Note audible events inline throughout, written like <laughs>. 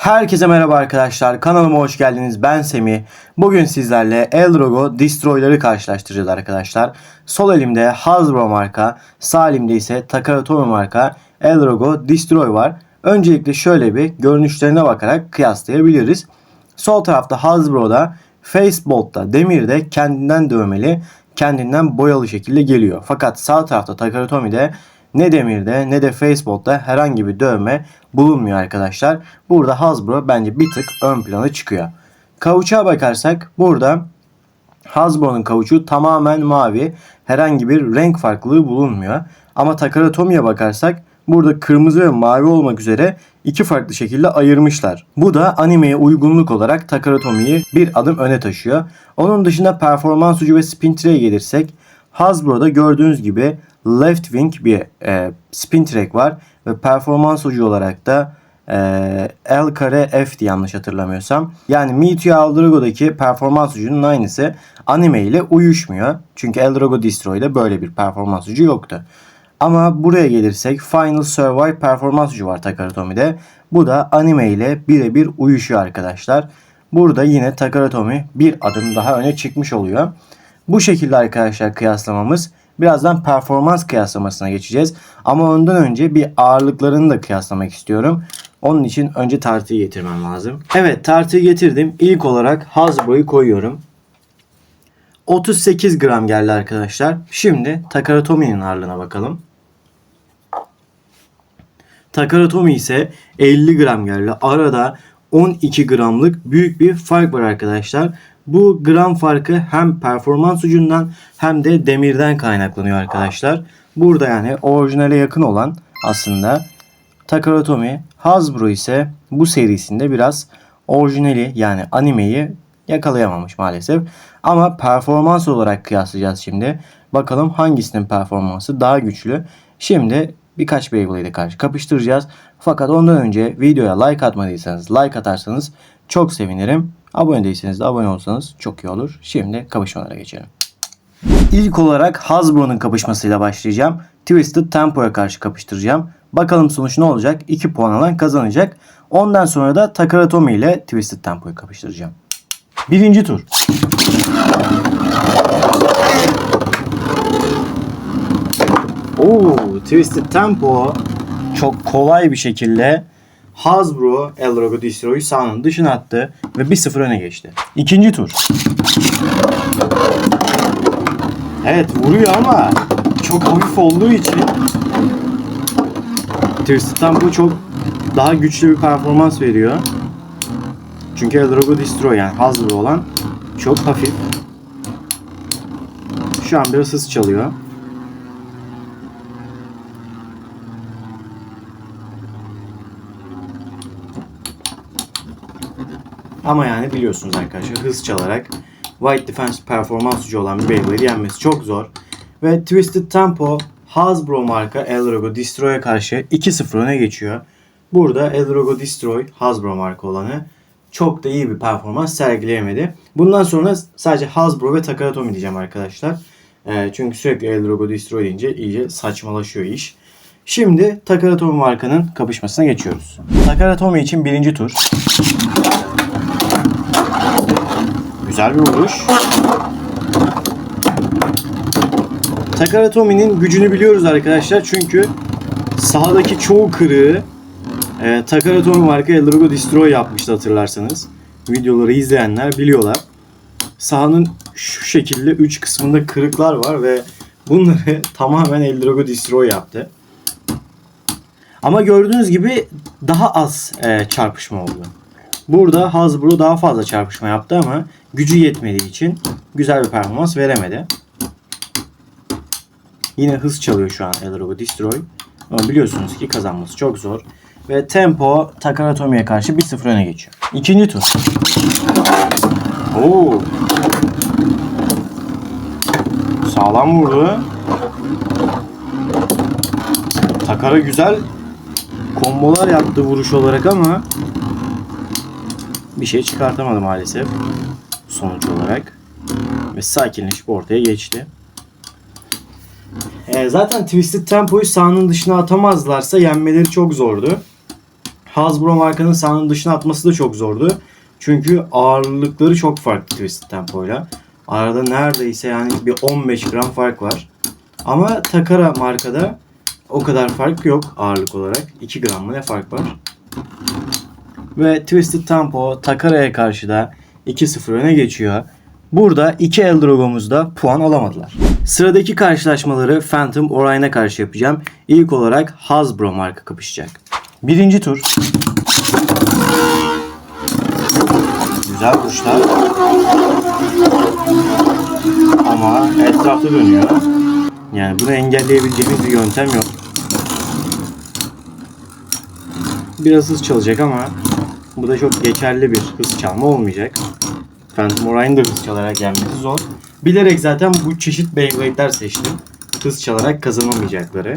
Herkese merhaba arkadaşlar. Kanalıma hoş geldiniz. Ben Semih. Bugün sizlerle Elrogo Destroy'ları karşılaştıracağız arkadaşlar. Sol elimde Hasbro marka, sağ elimde ise Takara marka Elrogo Destroy var. Öncelikle şöyle bir görünüşlerine bakarak kıyaslayabiliriz. Sol tarafta Hasbro'da Facebolt'ta demirde kendinden dövmeli, kendinden boyalı şekilde geliyor. Fakat sağ tarafta Takara Tommy'de ne demirde ne de Facebook'ta herhangi bir dövme bulunmuyor arkadaşlar. Burada Hasbro bence bir tık ön plana çıkıyor. Kavuç'a bakarsak burada Hasbro'nun kavuçu tamamen mavi. Herhangi bir renk farklılığı bulunmuyor. Ama Takara Tommy'ye bakarsak burada kırmızı ve mavi olmak üzere iki farklı şekilde ayırmışlar. Bu da animeye uygunluk olarak Takara Tommy'yi bir adım öne taşıyor. Onun dışında performans ucu ve spin gelirsek Hasbro'da gördüğünüz gibi left wing bir e, spin track var ve performans ucu olarak da e, L kare F'di yanlış hatırlamıyorsam. Yani Meteor Eldrago'daki performans ucunun aynısı anime ile uyuşmuyor. Çünkü Eldrago Destroy'da böyle bir performans ucu yoktu. Ama buraya gelirsek Final Survive performans ucu var Takara Tommy'de. Bu da anime ile birebir uyuşuyor arkadaşlar. Burada yine Takara Tommy bir adım daha öne çıkmış oluyor. Bu şekilde arkadaşlar kıyaslamamız. Birazdan performans kıyaslamasına geçeceğiz. Ama ondan önce bir ağırlıklarını da kıyaslamak istiyorum. Onun için önce tartıyı getirmem lazım. Evet tartıyı getirdim. İlk olarak Hasbro'yu koyuyorum. 38 gram geldi arkadaşlar. Şimdi Takara Tommy'nin ağırlığına bakalım. Takara Tommy ise 50 gram geldi. Arada 12 gramlık büyük bir fark var arkadaşlar. Bu gram farkı hem performans ucundan hem de demirden kaynaklanıyor arkadaşlar. Burada yani orijinale yakın olan aslında Takara Tomy. Hasbro ise bu serisinde biraz orijinali yani animeyi yakalayamamış maalesef. Ama performans olarak kıyaslayacağız şimdi. Bakalım hangisinin performansı daha güçlü. Şimdi birkaç Beyblade'e karşı kapıştıracağız. Fakat ondan önce videoya like atmadıysanız like atarsanız çok sevinirim. Abone değilseniz de abone olsanız çok iyi olur. Şimdi kapışmalara geçelim. İlk olarak Hasbro'nun kapışmasıyla başlayacağım. Twisted Tempo'ya karşı kapıştıracağım. Bakalım sonuç ne olacak? 2 puan alan kazanacak. Ondan sonra da Takara Tomy ile Twisted Tempo'yu kapıştıracağım. Birinci tur. Oo, Twisted Tempo çok kolay bir şekilde Hasbro Elrogo Destroy'u sahanın dışına attı ve 1-0 öne geçti. İkinci tur. Evet vuruyor ama çok hafif olduğu için Twisted Tempo çok daha güçlü bir performans veriyor. Çünkü Elrogo Destroy yani Hasbro olan çok hafif. Şu an biraz hız çalıyor. Ama yani biliyorsunuz arkadaşlar hız çalarak White Defense performans ucu olan bir Beyblade'i yenmesi çok zor. Ve Twisted Tempo Hasbro marka Elrogo Destroy'a karşı 2-0 öne geçiyor. Burada Elrogo Destroy Hasbro marka olanı çok da iyi bir performans sergileyemedi. Bundan sonra sadece Hasbro ve Takara Tomy diyeceğim arkadaşlar. Ee, çünkü sürekli Elrogo Destroy deyince iyice saçmalaşıyor iş. Şimdi Takara Tomy markanın kapışmasına geçiyoruz. Takara Tomy için birinci tur. Güzel bir vuruş. Takara gücünü biliyoruz arkadaşlar çünkü sahadaki çoğu kırığı e, Takara marka Elrogo Destroy yapmıştı hatırlarsanız. Videoları izleyenler biliyorlar. Sahanın şu şekilde üç kısmında kırıklar var ve bunları <laughs> tamamen Elrogo Destroy yaptı. Ama gördüğünüz gibi daha az e, çarpışma oldu. Burada Hasbro daha fazla çarpışma yaptı ama gücü yetmediği için güzel bir performans veremedi. Yine hız çalıyor şu an Elrogo Destroy. Ama biliyorsunuz ki kazanması çok zor. Ve tempo Takara Tommy'ye karşı 1-0 öne geçiyor. İkinci tur. Oo. Sağlam vurdu. Takara güzel kombolar yaptı vuruş olarak ama bir şey çıkartamadı maalesef sonuç olarak. Ve sakinleşip ortaya geçti. E, zaten Twisted Tempo'yu sahanın dışına atamazlarsa yenmeleri çok zordu. Hasbro markanın sahanın dışına atması da çok zordu. Çünkü ağırlıkları çok farklı Twisted Tempo'yla. Arada neredeyse yani bir 15 gram fark var. Ama Takara markada o kadar fark yok ağırlık olarak. 2 gram mı ne fark var? Ve Twisted Tempo Takara'ya karşı da 2-0 öne geçiyor. Burada iki Eldorogomuz da puan alamadılar. Sıradaki karşılaşmaları Phantom Orion'a karşı yapacağım. İlk olarak Hasbro marka kapışacak. Birinci tur. Güzel kuşlar. Ama etrafta dönüyor. Yani bunu engelleyebileceğimiz bir yöntem yok. Biraz hız çalacak ama bu da çok geçerli bir hız çalma olmayacak. Phantom Orion'ın da hız çalarak gelmesi zor. Bilerek zaten bu çeşit Beyblade'ler seçtim. Hız çalarak kazanamayacakları.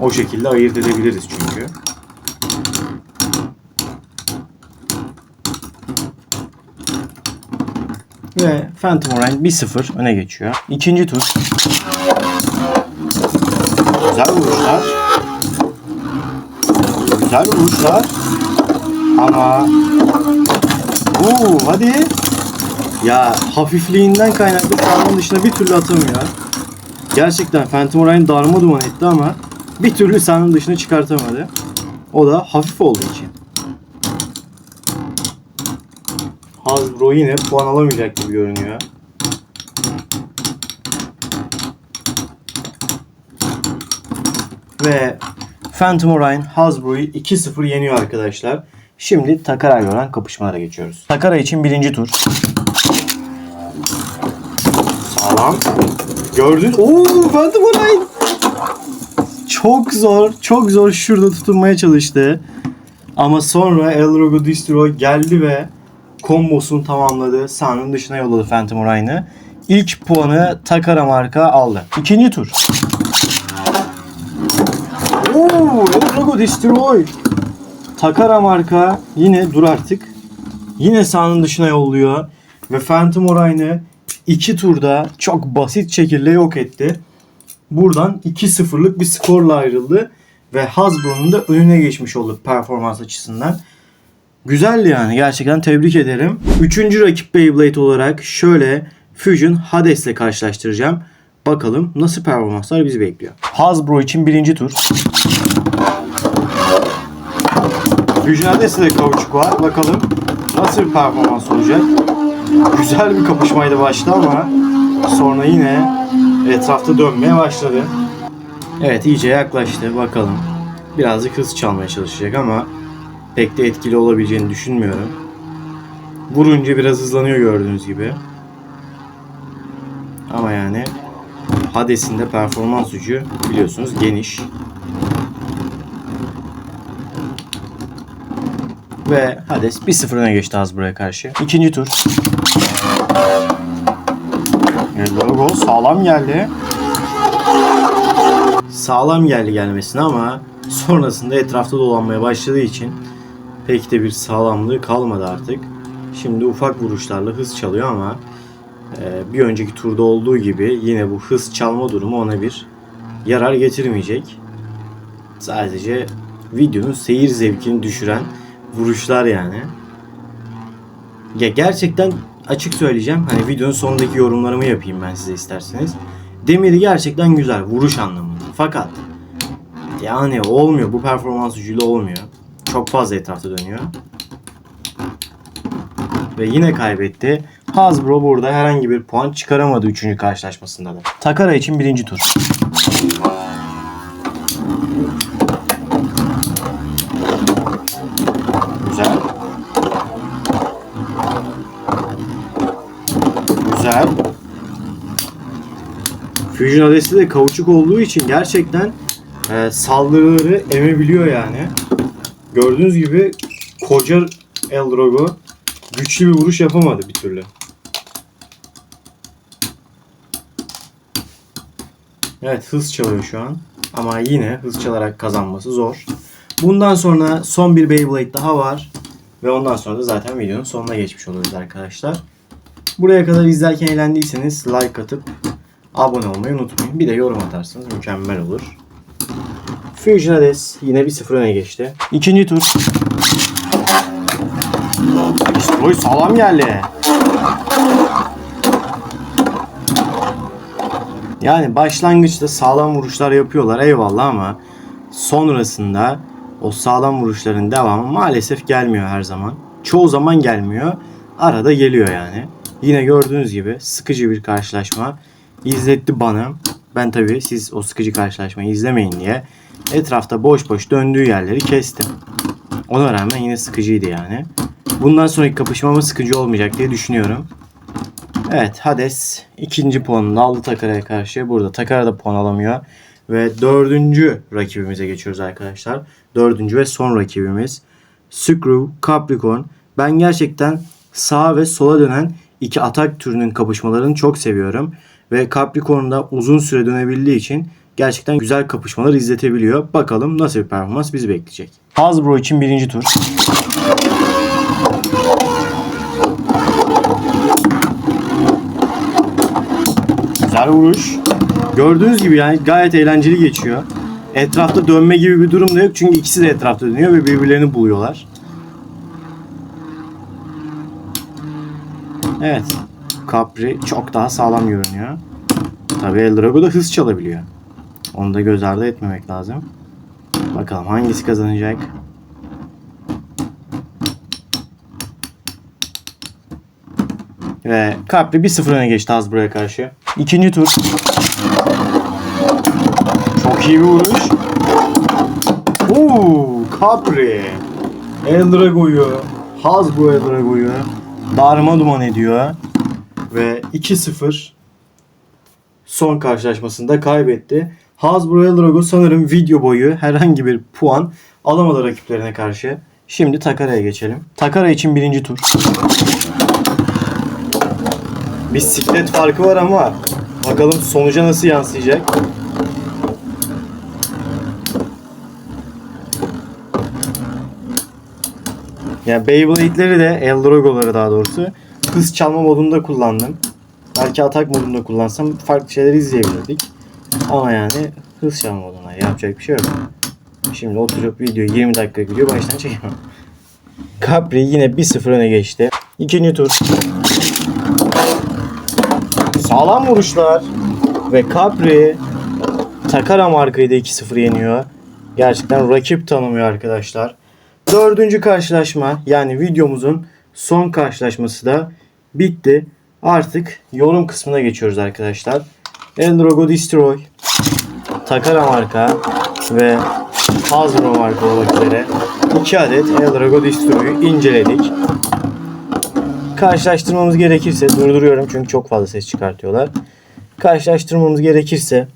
O şekilde ayırt edebiliriz çünkü. Ve Phantom Orion 1-0 öne geçiyor. İkinci tur. Güzel vuruşlar. Güzel vuruşlar. Ama Oo hadi. Ya hafifliğinden kaynaklı sahanın dışına bir türlü atamıyor. Gerçekten Phantom Orion darma duman etti ama bir türlü sahanın dışına çıkartamadı. O da hafif olduğu için. Hasbro yine puan alamayacak gibi görünüyor. Ve Phantom Orion Hasbro'yu 2-0 yeniyor arkadaşlar. Şimdi Takara ile olan kapışmalara geçiyoruz. Takara için birinci tur. Sağlam. Gördün. Oo Phantom Orion. Çok zor. Çok zor şurada tutunmaya çalıştı. Ama sonra Elrogo Distro geldi ve kombosunu tamamladı. Sahanın dışına yolladı Phantom Orion'ı. İlk puanı Takara marka aldı. İkinci tur. Oo, Elrogo Destroy. Takara marka yine dur artık. Yine sahanın dışına yolluyor. Ve Phantom Orion'ı iki turda çok basit şekilde yok etti. Buradan 2-0'lık bir skorla ayrıldı. Ve Hasbro'nun da önüne geçmiş oldu performans açısından. Güzeldi yani gerçekten tebrik ederim. Üçüncü rakip Beyblade olarak şöyle Fusion Hades ile karşılaştıracağım. Bakalım nasıl performanslar bizi bekliyor. Hasbro için birinci tur. İle kauçuk var. Bakalım nasıl bir performans olacak. Güzel bir kapışmaydı başta ama sonra yine etrafta dönmeye başladı. Evet iyice yaklaştı bakalım. Birazcık hız çalmaya çalışacak ama pek de etkili olabileceğini düşünmüyorum. Vurunca biraz hızlanıyor gördüğünüz gibi. Ama yani Hades'in de performans gücü biliyorsunuz geniş. Ve Hades 1-0 öne geçti Hasbro'ya karşı. İkinci tur. Evet, logo sağlam geldi. Sağlam geldi gelmesine ama sonrasında etrafta dolanmaya başladığı için pek de bir sağlamlığı kalmadı artık. Şimdi ufak vuruşlarla hız çalıyor ama e, bir önceki turda olduğu gibi yine bu hız çalma durumu ona bir yarar getirmeyecek. Sadece videonun seyir zevkini düşüren vuruşlar yani. Ya gerçekten açık söyleyeceğim. Hani videonun sonundaki yorumlarımı yapayım ben size isterseniz. Demiri gerçekten güzel vuruş anlamında. Fakat yani olmuyor. Bu performans gücüyle olmuyor. Çok fazla etrafta dönüyor. Ve yine kaybetti. Hasbro burada herhangi bir puan çıkaramadı 3. karşılaşmasında da. Takara için birinci tur. Güzel. Fusion adresi de kauçuk olduğu için gerçekten e, saldırıları emebiliyor yani. Gördüğünüz gibi koca Eldrogo güçlü bir vuruş yapamadı bir türlü. Evet hız çalıyor şu an. Ama yine hız çalarak kazanması zor. Bundan sonra son bir Beyblade daha var. Ve ondan sonra da zaten videonun sonuna geçmiş oluruz arkadaşlar. Buraya kadar izlerken eğlendiyseniz like atıp abone olmayı unutmayın. Bir de yorum atarsanız mükemmel olur. Fusion Hades yine bir sıfır öne geçti. İkinci tur. Destroy sağlam geldi. Yani başlangıçta sağlam vuruşlar yapıyorlar eyvallah ama sonrasında o sağlam vuruşların devamı maalesef gelmiyor her zaman. Çoğu zaman gelmiyor. Arada geliyor yani. Yine gördüğünüz gibi sıkıcı bir karşılaşma izletti bana. Ben tabii siz o sıkıcı karşılaşmayı izlemeyin diye etrafta boş boş döndüğü yerleri kestim. Ona rağmen yine sıkıcıydı yani. Bundan sonraki kapışmamız sıkıcı olmayacak diye düşünüyorum. Evet Hades ikinci puanını aldı Takara'ya karşı. Burada Takara da puan alamıyor. Ve dördüncü rakibimize geçiyoruz arkadaşlar. Dördüncü ve son rakibimiz. Screw, Capricorn. Ben gerçekten sağa ve sola dönen iki atak türünün kapışmalarını çok seviyorum. Ve Capricorn da uzun süre dönebildiği için gerçekten güzel kapışmalar izletebiliyor. Bakalım nasıl bir performans bizi bekleyecek. Hasbro için birinci tur. Güzel vuruş. Gördüğünüz gibi yani gayet eğlenceli geçiyor. Etrafta dönme gibi bir durum da yok çünkü ikisi de etrafta dönüyor ve birbirlerini buluyorlar. Evet. Capri çok daha sağlam görünüyor. Tabii Eldrago da hız çalabiliyor. Onu da göz ardı etmemek lazım. Bakalım hangisi kazanacak? Ve Capri 1-0 öne geçti Hasbro'ya karşı. İkinci tur. Çok iyi bir vuruş. Oo, Capri. Eldrago'yu, Hasbro Eldrago'yu darma duman ediyor. Ve 2-0 son karşılaşmasında kaybetti. Hasbro Eldrago sanırım video boyu herhangi bir puan alamadı rakiplerine karşı. Şimdi Takara'ya geçelim. Takara için birinci tur. Bir siklet farkı var ama bakalım sonuca nasıl yansıyacak. Yani Beyblade'leri de Eldrago'ları daha doğrusu hız çalma modunda kullandım. Belki atak modunda kullansam farklı şeyler izleyebilirdik. Ama yani hız çalma modunda yapacak bir şey yok. Şimdi oturup video 20 dakika video baştan çekemem. <laughs> Capri yine 1-0 öne geçti. İkinci tur. Sağlam vuruşlar. Ve Capri Takara markayı da 2-0 yeniyor. Gerçekten rakip tanımıyor arkadaşlar. Dördüncü karşılaşma yani videomuzun son karşılaşması da bitti. Artık yorum kısmına geçiyoruz arkadaşlar. Eldrogo Destroy, Takara marka ve Hasbro marka olmak üzere 2 adet Eldrogo Destroy'u inceledik. Karşılaştırmamız gerekirse durduruyorum çünkü çok fazla ses çıkartıyorlar. Karşılaştırmamız gerekirse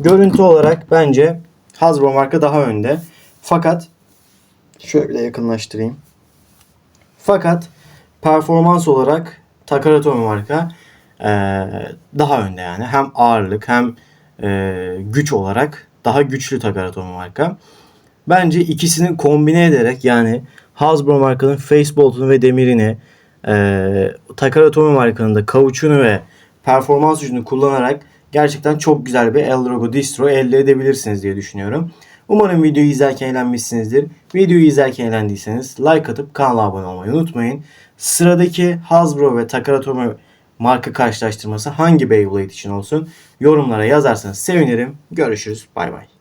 görüntü olarak bence Hasbro marka daha önde. Fakat şöyle yakınlaştırayım. Fakat performans olarak Takara Tomy marka eee, daha önde yani. Hem ağırlık hem eee, güç olarak daha güçlü Takara Tomy marka. Bence ikisini kombine ederek yani Hasbro markanın Facebolt'unu ve demirini eee Takara markanın da kauçunu ve performans gücünü kullanarak gerçekten çok güzel bir Eldrago Distro elde edebilirsiniz diye düşünüyorum. Umarım videoyu izlerken eğlenmişsinizdir. Videoyu izlerken eğlendiyseniz like atıp kanala abone olmayı unutmayın. Sıradaki Hasbro ve Takara Tomy marka karşılaştırması hangi Beyblade için olsun yorumlara yazarsanız sevinirim. Görüşürüz. Bay bay.